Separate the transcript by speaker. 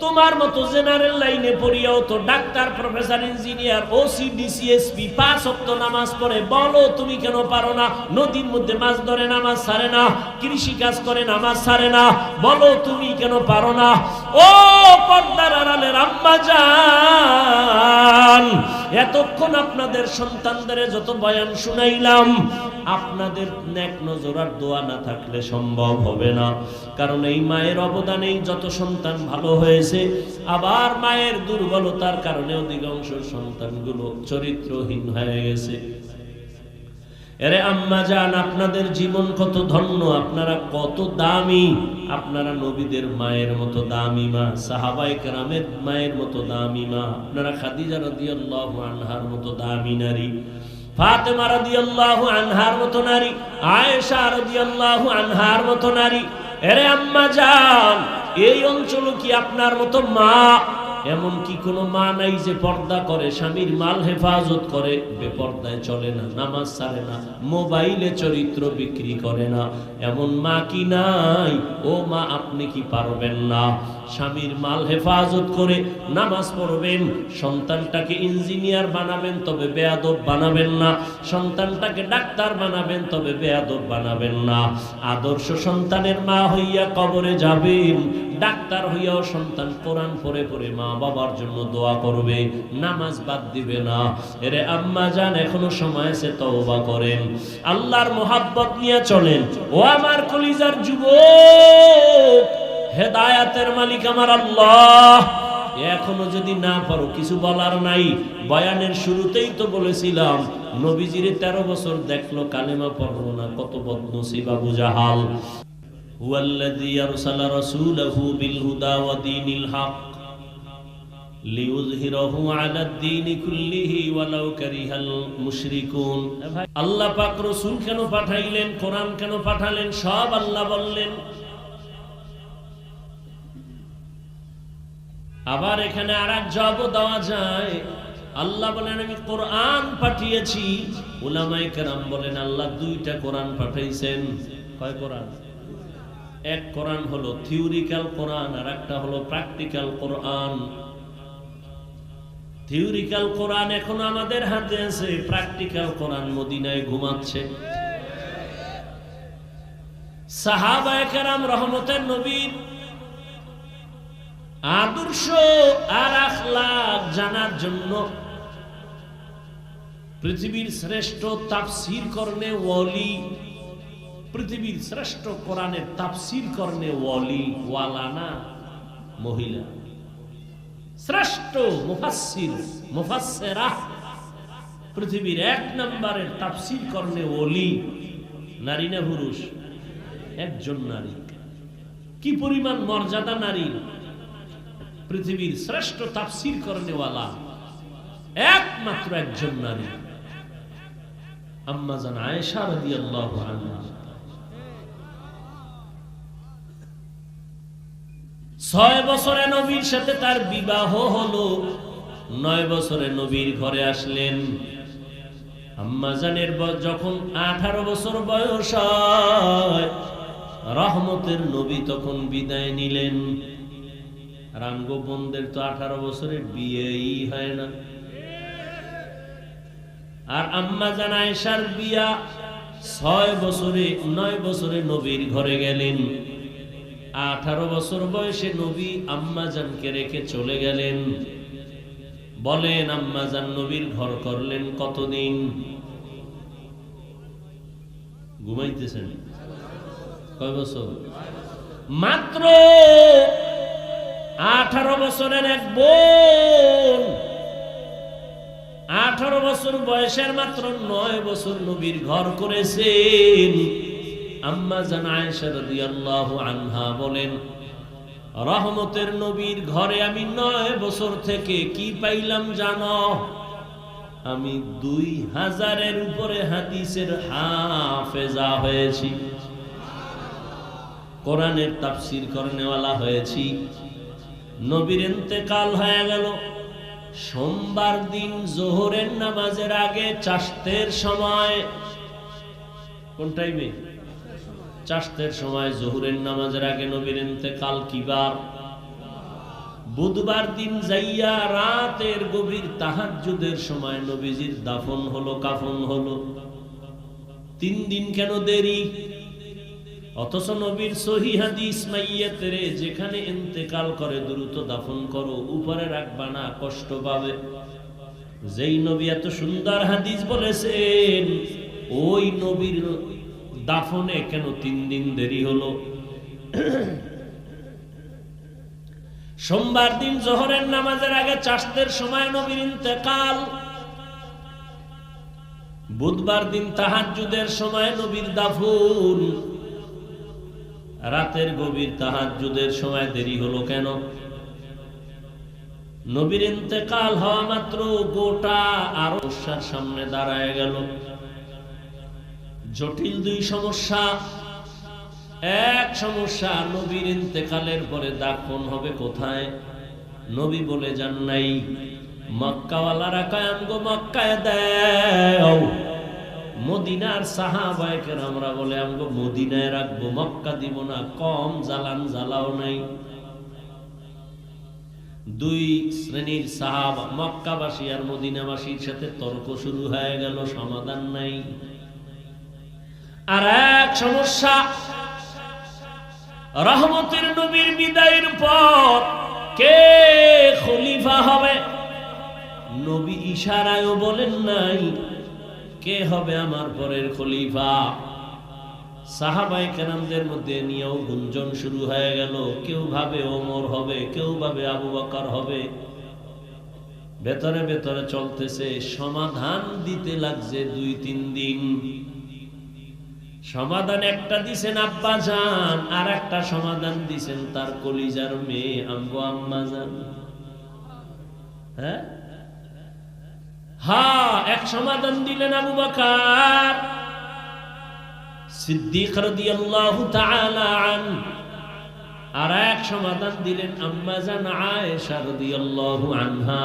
Speaker 1: তোমার মতো জেনারেল লাইনে পড়িয়াও তো doctor professor engineer OC DC SP পাঁচ অক্ত নামাজ পড়ে। বলো, তুমি কেন পারো না? নদীর মধ্যে মাছ ধরে, নামাজ ছাড়ে না। কৃষি কাজ করে, নামাজ ছাড়ে না। বলো, তুমি কেন পারো না? ও পর্দার আড়ালের আম্মা যান এতক্ষণ আপনাদের সন্তানদের যত বয়ান শুনাইলাম, আপনাদের নেক নজর আর দোয়া না থাকলে সম্ভব হবে না। কারণ এই মায়ের অবদানেই যত সন্তান ভালো হয়েছে, আবার মায়ের দুর্বলতার কারণে অধিকাংশ সন্তানগুলো চরিত্রহীন হয়ে গেছে। এরে আম্মা যান আপনাদের জীবন কত ধন্য, আপনারা কত দামি। আপনারা নবীদের মায়ের মতো দামি মা সাহাবাই কেরামের মায়ের মতো দামি মা। আপনারা খাদিজা রাদিয়াল্লাহু আনহার মতো দামি নারী। ফাতেমা আনহার মতো নারী। আয়েশা রাদিয়াল্লাহু আনহার মতো নারী। এরে আম্মা যান এই অঞ্চল কি আপনার মতো মা? এমন কি কোনো মা নাই যে পর্দা করে, স্বামীর মাল হেফাজত করে, বেপর্দায় চলে না, নামাজ ছাড়ে না, মোবাইলে চরিত্র বিক্রি করে না। এমন মা কি নাই? ও মা, আপনি কি পারবেন না? স্বামীর মাল হেফাজত করে নামাজ পড়বেন, সন্তানটাকে ইঞ্জিনিয়ার বানাবেন, তবে বেয়াদব বানাবেন না। সন্তানটাকে ডাক্তার বানাবেন, তবে বেয়াদব বানাবেন না। আদর্শ সন্তানের মা হইয়া কবরে যাবেন ডাক্তার হইয়াও সন্তান কোরআন পড়ে পড়ে মা বাবার জন্য দোয়া করবে, নামাজ বাদ দিবে না। এরে আম্মা যান এখনও সময় আছে, তওবা করেন। আল্লাহর মোহাব্বত নিয়ে চলেন। ও আমার কলিজার যুবক, হেদায়াতের মালিক আমার আল্লাহ। এখনও যদি না পারো, কিছু বলার নাই। বয়ানের শুরুতেই তো বলেছিলাম, নবীজিরে তেরো বছর দেখল কালেমা পড়ল না, কত বদনসিব আবু জাহাল। هو الذي أرسل رسوله بالهدى ودين الحق ليظهره على الدين كله ولو كره المشركون আল্লাহ পাক রসুল কেন পাঠাইলেন কোরআন কেন পাঠালেন সব আল্লাহ বললেন আবার এখানে আর এক জবাবও দেওয়া যায় আল্লাহ বলেন আমি কোরআন পাঠিয়েছি উলামাই কেরাম বলেন আল্লাহ দুইটা কোরআন পাঠাইছেন কয় কোরআন এক কোরআন হলো থিওরিক্যাল কোরআন আর একটা হলো প্র্যাকটিক্যাল কোরআন। থিওরিক্যাল কোরআন এখন আমাদের হাতে আছে প্র্যাকটিক্যাল কোরআন মদিনায় ঘুমাচ্ছে। রহমতের নবীর আদর্শ আর আখলাক জানার জন্য পৃথিবীর শ্রেষ্ঠ তাফসির করনে ওয়ালি পৃথিবীর শ্রেষ্ঠ কোরআনের তাফসির করনে ওয়ালি, ওয়ালানা, মহিলা। শ্রেষ্ঠ মুফাসসির, মুফাসসিরা। পৃথিবীর এক নম্বরের তাফসির করনে ওলি নারী না পুরুষ? একজন নারী। কি পরিমাণ মর্যাদা নারী? পৃথিবীর শ্রেষ্ঠ তাফসির করনেওয়ালা একমাত্র একজন নারী। আম্মা জান আয়েশা রাদিয়াল্লাহু আনহা। ছয় বছরে নবীর সাথে তার বিবাহ হলো। নয় বছরে নবীর ঘরে আসলেন। আম্মাজানের যখন আঠারো বছর বয়স রহমতের নবী তখন বিদায় নিলেন। রামগো বোনদের তো আঠারো বছরের বিয়েই হয় না। আর আম্মা জানায়সার বিয়া ছয় বছরে, নয় বছরে নবীর ঘরে গেলেন। আঠারো বছর বয়সে নবী আম্মাজানকে রেখে চলে গেলেন। বলেন আম্মাজান নবীর ঘর করলেন কতদিন? ঘুমাইতেছেন? কয় বছর? মাত্র আঠারো বছরের এক বোন। আঠারো বছর বয়সের মাত্র নয় বছর নবীর ঘর করেছেন। আম্মা জান আনহা বলেন, রহমতের নবীর ঘরে আমি নয় বছর থেকে কি পাইলাম জানো? আমি দুই হাজারের উপরে হাদিসের হাফেজা হয়েছি। কোরআনের তাফসির করনেওয়ালা হয়েছি। নবীর ইন্তেকাল হয়ে গেল। সোমবার দিন জোহরের নামাজের আগে চাষতের সময় কোন টাইমে চাষতের সময় জহুরের নামাজের আগে নবীর কাল কিবার বুধবার দিন যাইয়া রাতের গভীর তাহাজ্জুদের সময় নবীজির দাফন হলো, কাফন হলো। তিন দিন কেন দেরি? অথচ নবীর সহি হাদিস যেখানে ইন্তেকাল করে দ্রুত দাফন করো, উপরে রাখবা না কষ্ট পাবে যেই নবী এত সুন্দর হাদিস বলেছেন, ওই নবীর দাফনে কেন তিন দিন দেরি হলো? সোমবার দিন জোহরের নামাজের আগে চাষতের সময় নবীর ইন্তেকাল। বুধবার দিন তাহাজ্জুদের সময় নবীর দাফন। রাতের গভীর তাহাজ্জুদের সময় দেরি হলো কেন? নবীর ইন্তেকাল হওয়া মাত্র গোটা আরও সামনে দাঁড়ায় গেল। জটিল দুই সমস্যা। এক সমস্যা, নবীর ইন্তেকালের পরে দাফন হবে কোথায়? নবী বলে যান নাই, মক্কাওয়ালারা কায়াম গো মক্কায় দেও। মদিনার সাহাবায়কের আমরা বলে আমগো মদিনায় রাখব, মক্কা দিব না, কম জ্বালান জ্বালাও নাই। দুই শ্রেণির সাহাব, মক্কাবাসী আর মদিনাবাসীর সাথে তর্ক শুরু হয়ে গেল, সমাধান নাই। আর এক সমস্যা, রহমতের নবীর বিদায়ের পর কে খলিফা হবে? নবী ইশারায়ও বলেন নাই, কে হবে আমার পরের খলিফা? সাহাবাই কেরামদের মধ্যে নিয়েও গুঞ্জন শুরু হয়ে গেল। কেউ ভাবে ওমর হবে, কেউ ভাবে আবু বকর হবে। ভেতরে ভেতরে চলতেছে, সমাধান দিতে লাগছে দুই তিন দিন। সমাধান একটা দিছেন আব্বা যান আর একটা সমাধান দিছেন তার কলিজার মেয়ে আম্বু আম্মা যান হ্যাঁ? হ্যাঁ এক সমাধান দিলেন আবু বকর। সিদ্দিক আর এক সমাধান দিলেন আম্মা জান আয়েশা রাদিয়াল্লাহু আনহা।